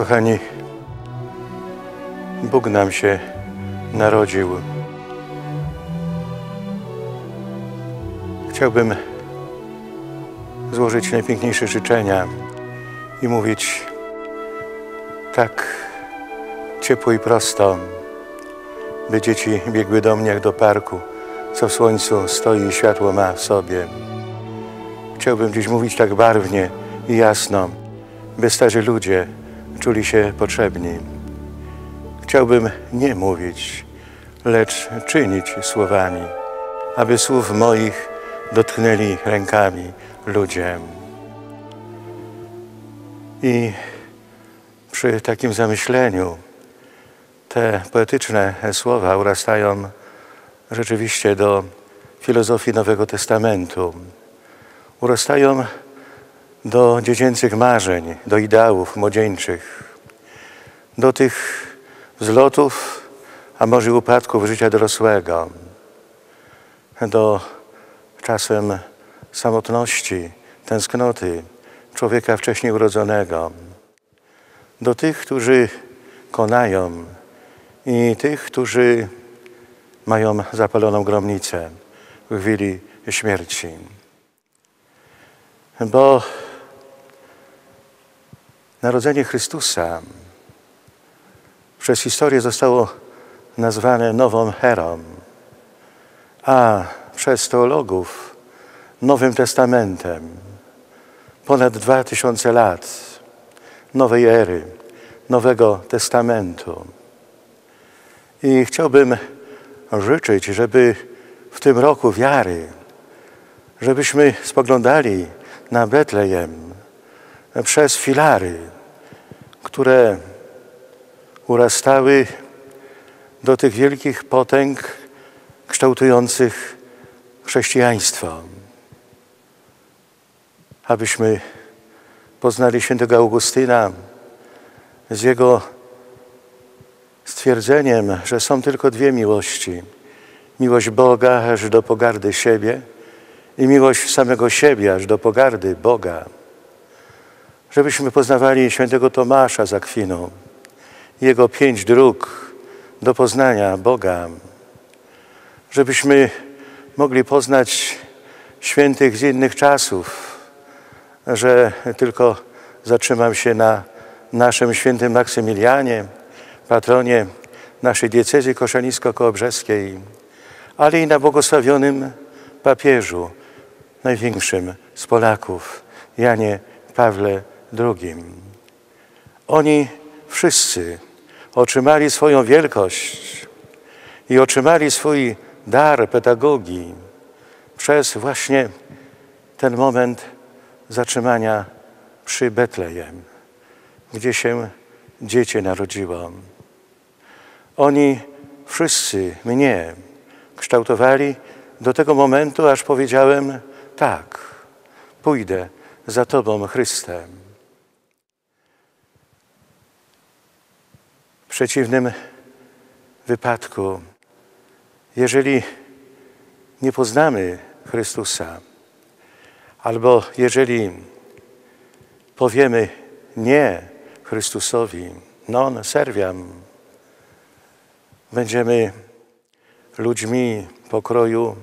Kochani, Bóg nam się narodził. Chciałbym złożyć najpiękniejsze życzenia i mówić tak ciepło i prosto, by dzieci biegły do mnie jak do parku, co w słońcu stoi i światło ma w sobie. Chciałbym dziś mówić tak barwnie i jasno, by starzy ludzie czuli się potrzebni. Chciałbym nie mówić, lecz czynić słowami, aby słów moich dotknęli rękami ludzie. I przy takim zamyśleniu te poetyczne słowa urastają rzeczywiście do filozofii Nowego Testamentu. Urastają do dziecięcych marzeń, do ideałów młodzieńczych, do tych wzlotów, a może upadków życia dorosłego, do czasem samotności, tęsknoty człowieka wcześniej urodzonego, do tych, którzy konają i tych, którzy mają zapaloną gromnicę w chwili śmierci. Bo Narodzenie Chrystusa przez historię zostało nazwane nową erą, a przez teologów Nowym Testamentem. Ponad dwa tysiące lat nowej ery, Nowego Testamentu. I chciałbym życzyć, żeby w tym roku wiary, żebyśmy spoglądali na Betlejem przez filary, które urastały do tych wielkich potęg kształtujących chrześcijaństwo. Abyśmy poznali świętego Augustyna z jego stwierdzeniem, że są tylko dwie miłości. Miłość Boga aż do pogardy siebie i miłość samego siebie aż do pogardy Boga żebyśmy poznawali świętego Tomasza z Akwiną, jego pięć dróg do poznania Boga, żebyśmy mogli poznać świętych z innych czasów, że tylko zatrzymam się na naszym świętym Maksymilianie, patronie naszej diecezji koszalińsko-kołobrzeskiej, ale i na błogosławionym papieżu, największym z Polaków, Janie Pawle drugim. Oni wszyscy otrzymali swoją wielkość i otrzymali swój dar pedagogii przez właśnie ten moment zatrzymania przy Betlejem, gdzie się dziecię narodziło. Oni wszyscy mnie kształtowali do tego momentu, aż powiedziałem tak, pójdę za Tobą, Chrystem. W przeciwnym wypadku, jeżeli nie poznamy Chrystusa, albo jeżeli powiemy nie Chrystusowi, non serviam, będziemy ludźmi pokroju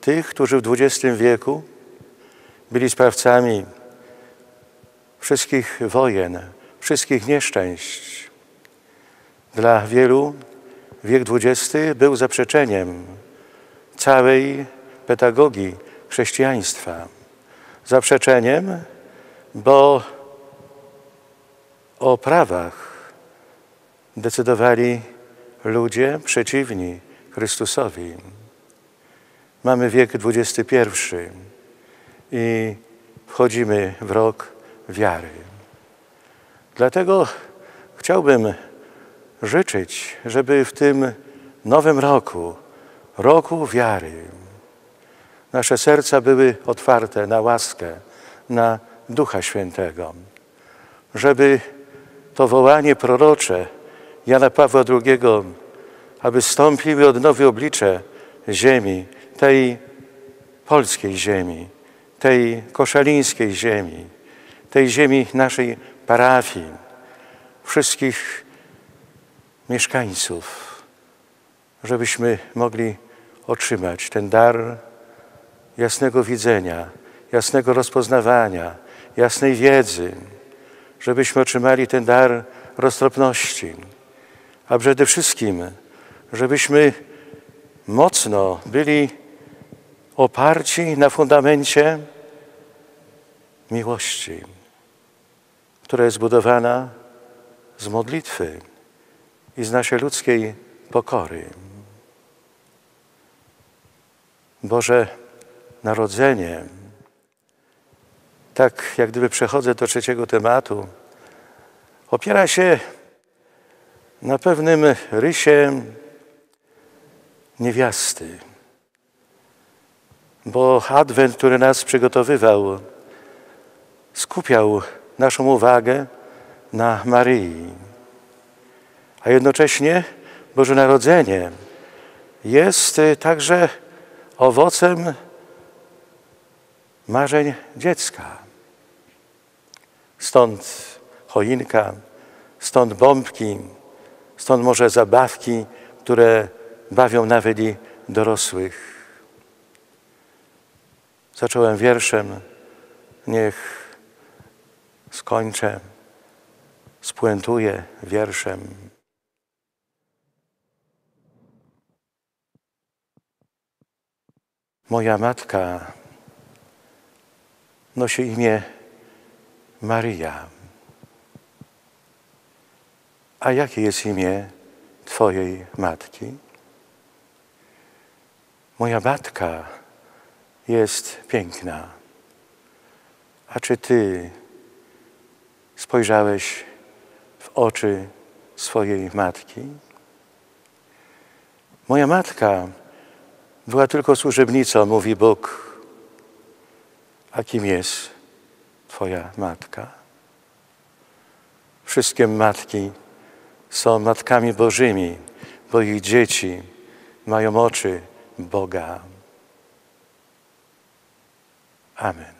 tych, którzy w XX wieku byli sprawcami wszystkich wojen, wszystkich nieszczęść, dla wielu wiek XX był zaprzeczeniem całej pedagogii chrześcijaństwa. Zaprzeczeniem, bo o prawach decydowali ludzie przeciwni Chrystusowi. Mamy wiek XXI i wchodzimy w rok wiary. Dlatego chciałbym życzyć, żeby w tym nowym roku, roku wiary, nasze serca były otwarte na łaskę, na Ducha Świętego, żeby to wołanie prorocze Jana Pawła II, aby stąpiły od nowe oblicze ziemi, tej polskiej ziemi, tej koszalińskiej ziemi, tej ziemi naszej parafii, wszystkich mieszkańców, żebyśmy mogli otrzymać ten dar jasnego widzenia, jasnego rozpoznawania, jasnej wiedzy, żebyśmy otrzymali ten dar roztropności, a przede wszystkim, żebyśmy mocno byli oparci na fundamencie miłości, która jest budowana z modlitwy i z naszej ludzkiej pokory. Boże Narodzenie, tak jak gdyby przechodzę do trzeciego tematu, opiera się na pewnym rysie niewiasty. Bo Adwent, który nas przygotowywał, skupiał naszą uwagę na Maryi. A jednocześnie Boże Narodzenie jest także owocem marzeń dziecka. Stąd choinka, stąd bombki, stąd może zabawki, które bawią nawet i dorosłych. Zacząłem wierszem, niech skończę, spuentuję wierszem. Moja matka nosi imię Maryja. A jakie jest imię Twojej matki? Moja matka jest piękna. A czy Ty spojrzałeś w oczy swojej matki? Moja matka była tylko służebnicą, mówi Bóg. A kim jest Twoja matka? Wszystkie matki są matkami Bożymi, bo ich dzieci mają oczy Boga. Amen.